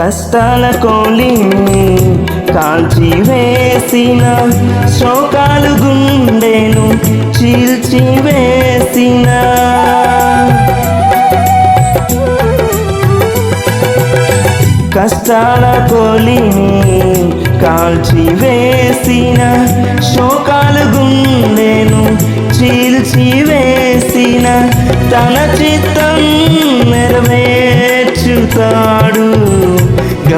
కష్టాల కోలిని కాల్చి వేసిన శోకాలు గుండెను చీల్చి వేసిన. కష్టాల కోలిని కాల్చి వేసిన శోకాలు గుండెను చీల్చి వేసిన తన చిత్తం నెరవేర్చుతాడు.